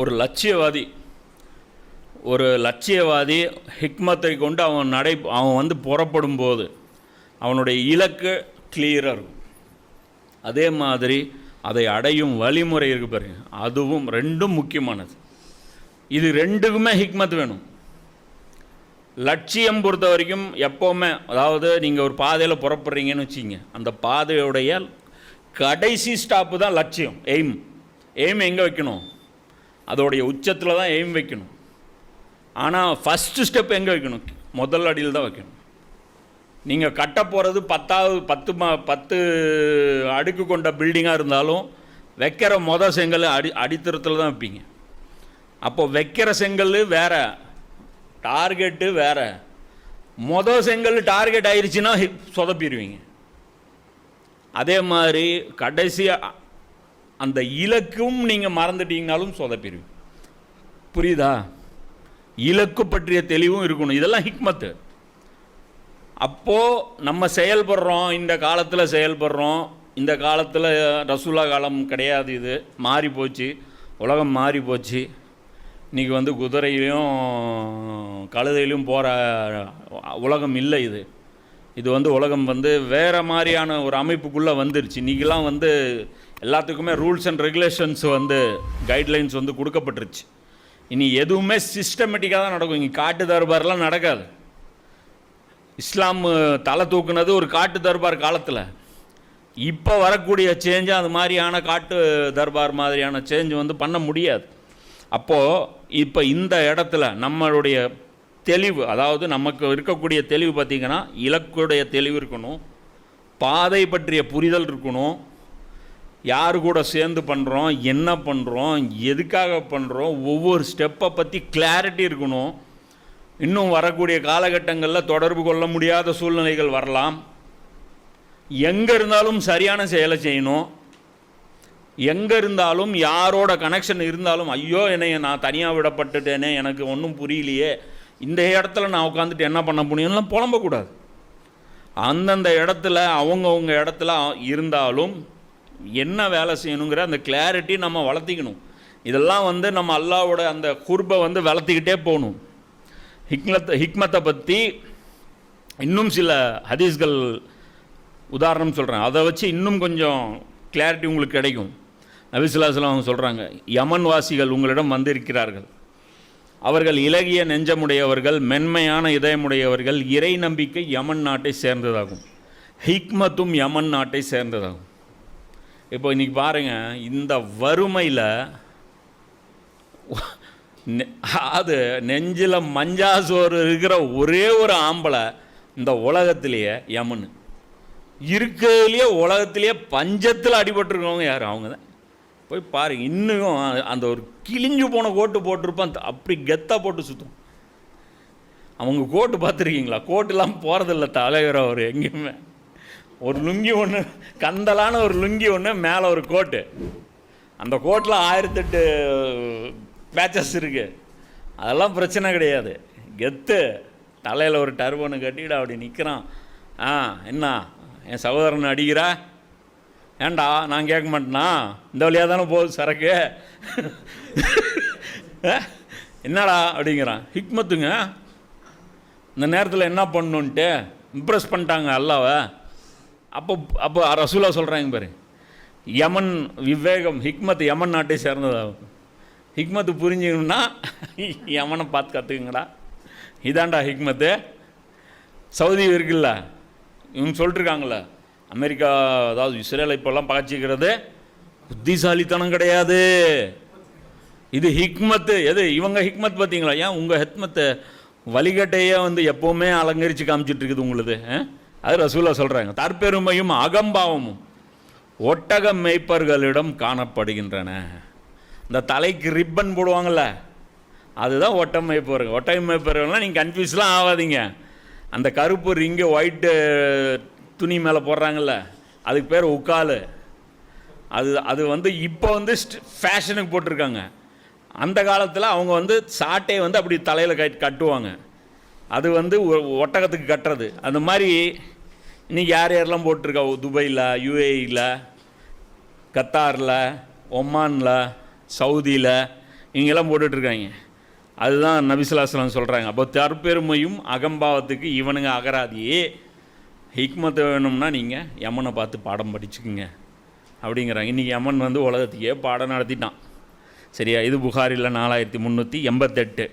ஒரு லட்சியவாதி. ஒரு லட்சியவாதி ஹிக்மத்தை கொண்டு அவன் நடை அவன் வந்து புறப்படும் போது அவனுடைய இலக்கு கிளியராக இருக்கும். அதே மாதிரி அதை அடையும் வழிமுறை இருக்கு பாருங்க. அதுவும் ரெண்டும் முக்கியமானது. இது ரெண்டுக்குமே ஹிக்மத் வேணும். லட்சியம் பொறுத்த வரைக்கும் எப்போவுமே அதாவது நீங்கள் ஒரு பாதையில் புறப்படுறீங்கன்னு வச்சுங்க அந்த பாதையுடைய கடைசி ஸ்டாப்பு தான் லட்சியம் எய்ம் எய்ம் எங்கே வைக்கணும்? அதோடைய உச்சத்தில் தான் எய்ம் வைக்கணும். ஆனால் ஃபஸ்ட்டு ஸ்டெப் எங்கே வைக்கணும்? முதல் அடியில் தான் வைக்கணும். நீங்கள் கட்ட போகிறது பத்தாவது பத்து மா பத்து அடுக்கு கொண்ட பில்டிங்காக இருந்தாலும் வைக்கிற மொத செங்கல் அடி அடித்தரத்தில் தான் வைப்பீங்க. அப்போ வைக்கிற செங்கல் வேறு டார்கெட்டு வேறு. மொதல் செங்கல் டார்கெட் ஆயிடுச்சுன்னா சொதப்பிடுவீங்க. அதே மாதிரி கடைசியாக அந்த இலக்கும் நீங்கள் மறந்துட்டீங்கனாலும் சொதப்பிடுவீங்க. புரியுதா? இலக்கு பற்றிய தெளிவும் இருக்கணும். இதெல்லாம் ஹிக்மத்து. அப்போது நம்ம செயல்படுறோம் இந்த காலத்தில் செயல்படுறோம் இந்த காலத்தில் ரசூலா காலம் கிடையாது இது. மாறி போச்சு. உலகம் மாறி போச்சு. இன்றைக்கி வந்து குதிரையிலையும் கழுதையிலையும் போகிற உலகம் இல்லை இது. இது வந்து உலகம் வந்து வேறு மாதிரியான ஒரு அமைப்புக்குள்ளே வந்துருச்சு. இன்றைக்கெலாம் வந்து எல்லாத்துக்குமே ரூல்ஸ் அண்ட் ரெகுலேஷன்ஸ் வந்து கைட்லைன்ஸ் வந்து கொடுக்கப்பட்டுருச்சு. இனி எதுவுமே சிஸ்டமேட்டிக்காக தான் நடக்கும். இங்கே காட்டு தர்பார்லாம் நடக்காது. இஸ்லாம் தலை தூக்குனது ஒரு காட்டு தர்பார் காலத்தில். இப்போ வரக்கூடிய சேஞ்சு அது மாதிரியான காட்டு தர்பார் மாதிரியான சேஞ்ச் வந்து பண்ண முடியாது. அப்போது இப்போ இந்த இடத்துல நம்மளுடைய தெளிவு அதாவது நமக்கு இருக்கக்கூடிய தெளிவு பார்த்திங்கன்னா இலக்குடைய தெளிவு இருக்கணும். பாதை பற்றிய புரிதல் இருக்கணும். யார் கூட சேர்ந்து பண்ணுறோம் என்ன பண்ணுறோம் எதுக்காக பண்ணுறோம் ஒவ்வொரு ஸ்டெப்பை பற்றி கிளாரிட்டி இருக்கணும். இன்னும் வரக்கூடிய காலகட்டங்களில் தொடர்பு கொள்ள முடியாத சூழ்நிலைகள் வரலாம். எங்கே இருந்தாலும் சரியான செயலை செய்யணும். எங்கே இருந்தாலும் யாரோட கனெக்ஷன் இருந்தாலும் ஐயோ என்னைய நான் தனியாக விடப்பட்டுட்டேனே எனக்கு ஒன்றும் புரியலையே இந்த இடத்துல நான் உட்காந்துட்டு என்ன பண்ண முடியும்லாம் புலம்பக்கூடாது. அந்தந்த இடத்துல அவங்கவுங்க இடத்துல இருந்தாலும் என்ன வேலை செய்யணுங்கிற அந்த கிளாரிட்டி நம்ம வளர்த்திக்கணும். இதெல்லாம் வந்து நம்ம அல்லாவோட அந்த குர்பை வந்து வளர்த்திக்கிட்டே போகணும். ஹிக்மத்தை ஹிக்மத்தை பற்றி இன்னும் சில ஹதீஸ்கள் உதாரணம் சொல்கிறேன் அதை வச்சு இன்னும் கொஞ்சம் கிளாரிட்டி உங்களுக்கு கிடைக்கும். நபிசுல்லாஸ்லாம் அவங்க சொல்கிறாங்க யமன் வாசிகள் உங்களிடம் வந்திருக்கிறார்கள். அவர்கள் இலகிய நெஞ்சமுடையவர்கள் மென்மையான இதயமுடையவர்கள் இறை நம்பிக்கை யமன் நாட்டை சேர்ந்ததாகும். ஹிக்மத்தும் யமன் நாட்டை சேர்ந்ததாகும். இப்போ இன்றைக்கி பாருங்கள் இந்த வறுமையில் அது நெஞ்சில் மஞ்சா சோறு இருக்கிற ஒரே ஒரு ஆம்பளை இந்த உலகத்திலேயே யமன் இருக்கிறதுலையே உலகத்திலேயே பஞ்சத்தில் அடிபட்டுருக்கவங்க யார்? அவங்க தான் போய் பாருங்க இன்னும் அந்த ஒரு கிழிஞ்சு போன கோட்டு போட்டிருப்பான் அப்படி கெத்தாக போட்டு சுற்றும் அவங்க கோட்டு பார்த்துருக்கீங்களா? கோட்டுலாம் போகிறதில்ல தலைவர் அவர் எங்கேயுமே. ஒரு லுங்கி ஒன்று கந்தலான ஒரு லுங்கி ஒன்று மேலே ஒரு கோட்டு. அந்த கோட்டில் ஆயிரத்தெட்டு பேச்சஸ் இருக்குது அதெல்லாம் பிரச்சனை கிடையாது. கெத்து. தலையில் ஒரு டர்பனு கட்டிட்டு அப்படி நிற்கிறான் ஆ என்ன? என் சகோதரன் அடிக்கிறா? ஏன்டா நான் கேட்க மாட்டேனா? இந்த வழியாக தானே போகுது சரக்கு? என்னடா அப்படிங்கிறான். ஹிக்மத்துங்க இந்த நேரத்தில் என்ன பண்ணணுன்ட்டு இம்ப்ரெஸ் பண்ணிட்டாங்க அல்லாவை. அப்போ அப்போ ரசூலா சொல்கிறாங்க பாரு. யமன் விவேகம் ஹிக்மத் யமன் நாட்டை சேர்ந்ததாகும். ஹிக்மத்து புரிஞ்சுக்கணும்னா யமனை பார்த்து கற்றுக்குங்கடா இதாண்டா ஹிக்மத்து. சவுதி இருக்குல்ல இவங்க சொல்லிட்டுருக்காங்களே அமெரிக்கா அதாவது இஸ்ரேலை இப்போல்லாம் பகச்சிக்கிறது புத்திசாலித்தனம் கிடையாது. இது ஹிக்மத்து. எது இவங்க ஹிக்மத் பார்த்தீங்களா? ஏன் உங்கள் ஹிக்மத்தை வழிகட்டையே வந்து எப்போவுமே அலங்கரித்து காமிச்சிட்டு இருக்குது உங்களுது ஆ? அது ரசூலா சொல்கிறாங்க தற்பெருமையும் அகம்பாவமும் ஒட்டக மேய்ப்பர்களிடம் காணப்படுகின்றன. இந்த தலைக்கு ரிப்பன் போடுவாங்கள்ல அதுதான் ஒட்டக மேய்ப்பருங்க ஒட்டக மேய்ப்பர்கள்லாம் நீங்கள் கன்ஃபியூஸ்லாம் ஆகாதீங்க. அந்த கருப்பு ரிங்கு ஒயிட்டு துணி மேலே போடுறாங்கல்ல அதுக்கு பேர் உக்கால். அது அது வந்து இப்போ வந்து ஃபேஷனுக்கு போட்டிருக்காங்க. அந்த காலத்தில் அவங்க வந்து சாட்டையை வந்து அப்படி தலையில் கட் கட்டுவாங்க. அது வந்து ஒட்டகத்துக்கு கட்டுறது. அந்த மாதிரி இன்னைக்கு யார் யாரெல்லாம் போட்டிருக்கா? துபாயில் யூஏஇயில் கத்தாரில் ஒமானில் சவுதியில் இங்கெல்லாம் போட்டுட்ருக்காங்க. அதுதான் நபிசுல்லாஸ்லாம் சொல்கிறாங்க அப்போ தற்பெருமையும் அகம்பாவத்துக்கு இவனுங்க அகராதியே. ஹிக்மத்தை வேணும்னா நீங்கள் யமனை பார்த்து பாடம் படிச்சுக்குங்க அப்படிங்கிறாங்க. இன்றைக்கி யமன் வந்து உலகத்துக்கே பாடம் நடத்திட்டான். சரியா? இது புகாரில் நாலாயிரத்தி முந்நூற்றி எண்பத்தெட்டு.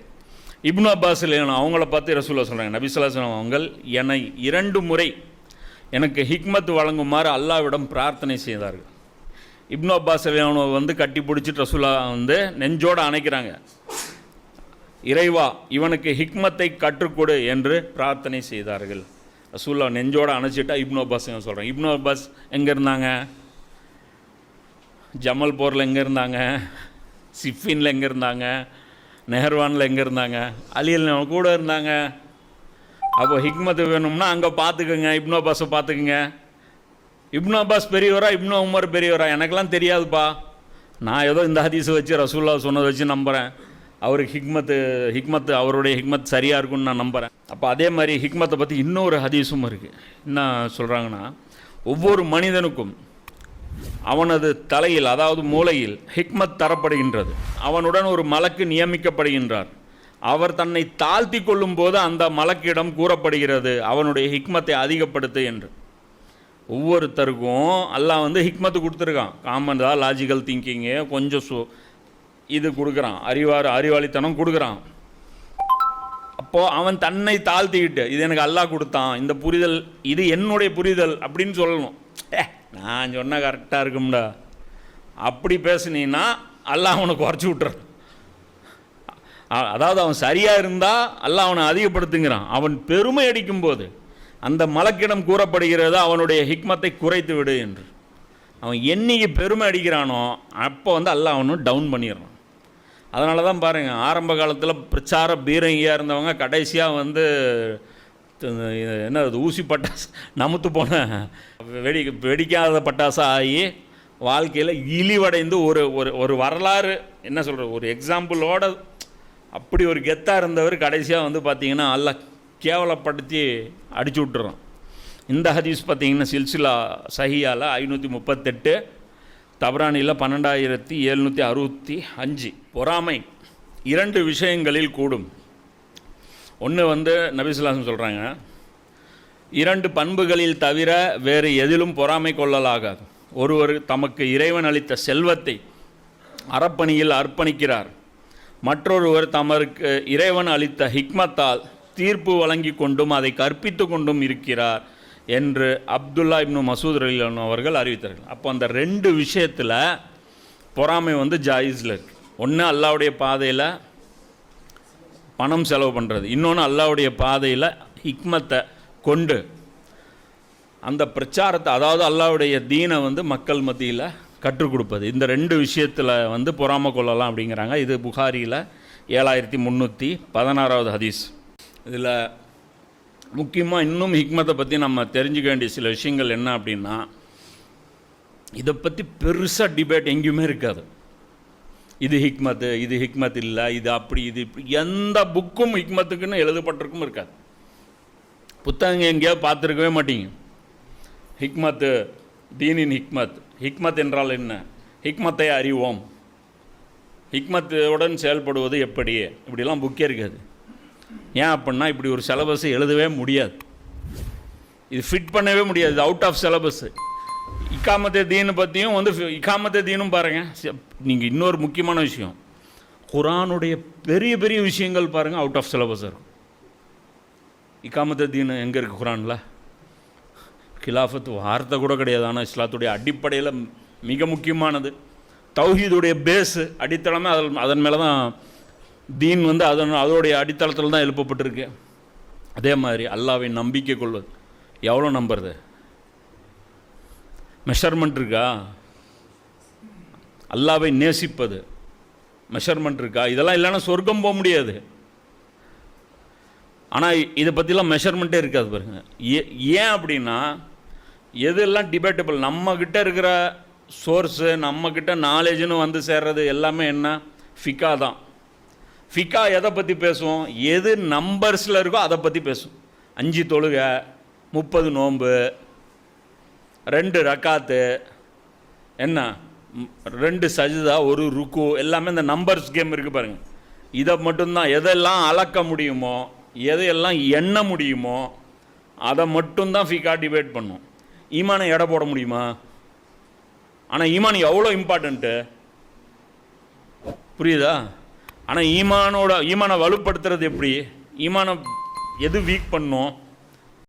இப்னு அப்பாஸ் இல்லைனா அவங்கள பார்த்து ரசூல்லா சொல்கிறாங்க நபிசுல்லாஸ்லாம் அவங்கள் என்னை இரண்டு முறை எனக்கு ஹிக்மத் வழங்குமாறு அல்லாவிடம் பிரார்த்தனை செய்தார்கள். இப்னு அப்பாஸ் இல்லையானோ வந்து கட்டி பிடிச்சிட்டு ரசூலா வந்து நெஞ்சோடு அணைக்கிறாங்க. இறைவா இவனுக்கு ஹிக்மத்தை கற்றுக்கொடு என்று பிரார்த்தனை செய்தார்கள். ரசூல்லா நெஞ்சோடு அணைச்சிட்டா இப்னு அப்பாஸ் சொல்கிறேன் இப்னு அப்பாஸ் எங்கே இருந்தாங்க? ஜமல் போரில் எங்கே இருந்தாங்க? சிஃபின்ல எங்கே இருந்தாங்க? நெஹர்வானில் எங்கே இருந்தாங்க? அலியல் கூட இருந்தாங்க. அப்போ ஹிக்மத்து வேணும்னா அங்கே பார்த்துக்குங்க இப்னோ பாஸை பார்த்துக்குங்க இப்னோ அப்பாஸ் பெரியவரா இப்னோ உமர் பெரியவரா? எனக்கெல்லாம் தெரியாதுப்பா. நான் ஏதோ இந்த ஹதீஸை வச்சு ரசூல்லா சொன்னதை வச்சு நம்புகிறேன் அவருக்கு ஹிக்மத்து ஹிக்மத்து அவருடைய ஹிக்மத் சரியாக இருக்கும்னு நான் நம்புகிறேன் அப்போ அதே மாதிரி ஹிக்மத்தை பற்றி இன்னொரு ஹதீஸும் இருக்குது என்ன சொல்கிறாங்கன்னா ஒவ்வொரு மனிதனுக்கும் அவனது தலையில் அதாவது மூளையில் ஹிக்மத் தரப்படுகின்றது. அவனுடன் ஒரு மலக்கு நியமிக்கப்படுகின்றார். அவர் தன்னை தாழ்த்தி கொள்ளும் போது அந்த மலக்கிடம் கூறப்படுகிறது அவனுடைய ஹிக்மத்தை அதிகப்படுத்து என்று. ஒவ்வொருத்தருக்கும் அல்லாஹ் வந்து ஹிக்மத்து கொடுத்துருக்கான். காமன் தான் லாஜிக்கல் திங்கிங்கு கொஞ்சம் சு இது கொடுக்குறான். அறிவார் அறிவாளித்தனம் கொடுக்குறான். அப்போது அவன் தன்னை தாழ்த்திக்கிட்டு இது எனக்கு அல்லாஹ் கொடுத்தான் இந்த புரிதல் இது என்னுடைய புரிதல் அப்படின்னு சொல்லணும். ஏ நான் சொன்னால் கரெக்டாக இருக்கும்டா. அப்படி பேசுனீன்னா அல்லாஹ் அவனை குறைச்சி விட்டுறான். அதாவது அவன் சரியாக இருந்தால் அல்லாஹ் அவனை அதிகப்படுத்துங்கிறான். அவன் பெருமை அடிக்கும் போது அந்த மலக்கிடம் கூறப்படுகிறது அவனுடைய ஹிக்மத்தை குறைத்து விடு என்று. அவன் என்னைக்கு பெருமை அடிக்கிறானோ அப்போ வந்து அல்லாஹ் அவனும் டவுன் பண்ணிடுறான். அதனால தான் பாருங்கள் ஆரம்ப காலத்தில் பிரச்சார பீரங்கியாக இருந்தவங்க கடைசியாக வந்து என்ன அது ஊசி நமுத்து போன வெடி வெடிக்காத பட்டாசாக ஆகி வாழ்க்கையில் இழிவடைந்து ஒரு ஒரு ஒரு வரலாறு என்ன சொல்கிற ஒரு எக்ஸாம்பிளோட அப்படி ஒரு கெத்தாக இருந்தவர் கடைசியாக வந்து பார்த்திங்கன்னா அல்ல கேவலப்படுத்தி அடிச்சு விட்டுறோம் இந்த ஹதீஸ் பார்த்திங்கன்னா சில்சிலா சஹியால் ஐநூற்றி முப்பத்தெட்டு தபரானியில் பன்னெண்டாயிரத்தி எழுநூற்றி அறுபத்தி அஞ்சு. பொறாமை. இரண்டு விஷயங்களில் கூடும். ஒன்று வந்து நபிசுல்லாசம் சொல்கிறாங்க இரண்டு பண்புகளில் தவிர வேறு எதிலும் பொறாமை கொள்ளலாகாது. ஒருவர் தமக்கு இறைவன் அளித்த செல்வத்தை அறப்பணியில் அர்ப்பணிக்கிறார். மற்றொருவர் தமக்கு இறைவன் அளித்த ஹிக்மத்தால் தீர்ப்பு வழங்கி கொண்டும் அதை கற்பித்து கொண்டும் இருக்கிறார் என்று அப்துல்லா இப்னு மசூத் ரலிலான் அவர்கள் அறிவித்தார்கள். அப்போ அந்த ரெண்டு விஷயத்தில் பொறாமை வந்து ஜாயிஸில் இருக்குது ஒன்று அல்லாவுடைய பாதையில் பணம் செலவு பண்ணுறது இன்னொன்று அல்லாவுடைய பாதையில் ஹிக்மத்தை கொண்டு அந்த பிரச்சாரத்தை அதாவது அல்லாவுடைய தீனை வந்து மக்கள் மத்தியில் கற்றுக் கொடுப்பது. இந்த ரெண்டு விஷயத்தில் வந்து பொறாம கொள்ளலாம் அப்படிங்கிறாங்க. இது புகாரியில் ஏழாயிரத்தி முந்நூற்றி பதினாறாவது ஹதீஸ். இதில் முக்கியமாக இன்னும் ஹிக்மத்தை பற்றி நம்ம தெரிஞ்சுக்க வேண்டிய சில விஷயங்கள் என்ன அப்படின்னா இதை பற்றி பெருசாக டிபேட் எங்கேயுமே இருக்காது. இது ஹிக்மத்து இது ஹிக்மத் இல்லை இது அப்படி இது இப்படி எந்த புக்கும் ஹிக்மத்துக்குன்னு எழுதப்பட்டிருக்கும் இருக்காது. புத்தகங்க எங்கேயாவது பார்த்துருக்கவே மாட்டீங்க. ஹிக்மத்து தீனின் ஹிக்மத். ஹிக்மத் என்றால் என்ன? ஹிக்மத்தை அறிவோம். ஹிக்மத்துடன் செயல்படுவது எப்படி? இப்படிலாம் புக்கே இருக்காது. ஏன் அப்படின்னா இப்படி ஒரு சிலபஸ் எழுதவே முடியாது. இது ஃபிட் பண்ணவே முடியாது. அவுட் ஆஃப் சிலபஸ் இக்காமத்தை தீனு பற்றியும் வந்து இக்காமத்தை தீனும் பாருங்கள் நீங்கள் இன்னொரு முக்கியமான விஷயம். குரானுடைய பெரிய பெரிய விஷயங்கள் பாருங்கள் அவுட் ஆஃப் சிலபஸ் இருக்கும். இக்காமத்தை தீனு எங்கே இருக்குது குரானில்? கிலாஃபத் வார்த்தை கூட கிடையாது. ஆனால் இஸ்லாத்துடைய அடிப்படையில் மிக முக்கியமானது. தௌஹீதுடைய பேஸு அடித்தளமே அதில் அதன் மேலே தான் தீன் வந்து அதன் அதோடைய அடித்தளத்தில் தான் எழுப்பப்பட்டிருக்கு. அதே மாதிரி அல்லாவை நம்பிக்கை கொள்வது. எவ்வளோ நம்புறது? மெஷர்மெண்ட் இருக்கா? அல்லாவை நேசிப்பது. மெஷர்மெண்ட் இருக்கா? இதெல்லாம் இல்லைன்னா சொர்க்கம் போக முடியாது. ஆனால் இதை பற்றிலாம் மெஷர்மெண்ட்டே இருக்காது பாருங்க. ஏ ஏன் அப்படின்னா எதெல்லாம் டிபேட்டபிள் நம்மக்கிட்ட இருக்கிற சோர்ஸு நம்மக்கிட்ட நாலேஜ்னு வந்து சேர்றது எல்லாமே என்ன? ஃபிகா தான். ஃபிகா எதை பற்றி பேசுவோம் எது நம்பர்ஸில் இருக்கோ அதை பற்றி பேசும். அஞ்சு தொழுகை முப்பது நோன்பு ரெண்டு ரக்காத்து என்ன? ரெண்டு சஜிதா ஒரு ருக்கு எல்லாமே இந்த நம்பர்ஸ் கேம் இருக்குது பாருங்கள் இதை மட்டும்தான். எதெல்லாம் அளக்க முடியுமோ எதையெல்லாம் எண்ண முடியுமோ அதை மட்டும்தான் ஃபிகா டிபேட் பண்ணும். ஈமானை எடை போட முடியுமா? ஆனால் ஈமான் எவ்வளோ இம்பார்ட்டண்ட்டு புரியுதா? ஆனால் ஈமானோட ஈமானை வலுப்படுத்துறது எப்படி? ஈமானை எது வீக் பண்ணும்?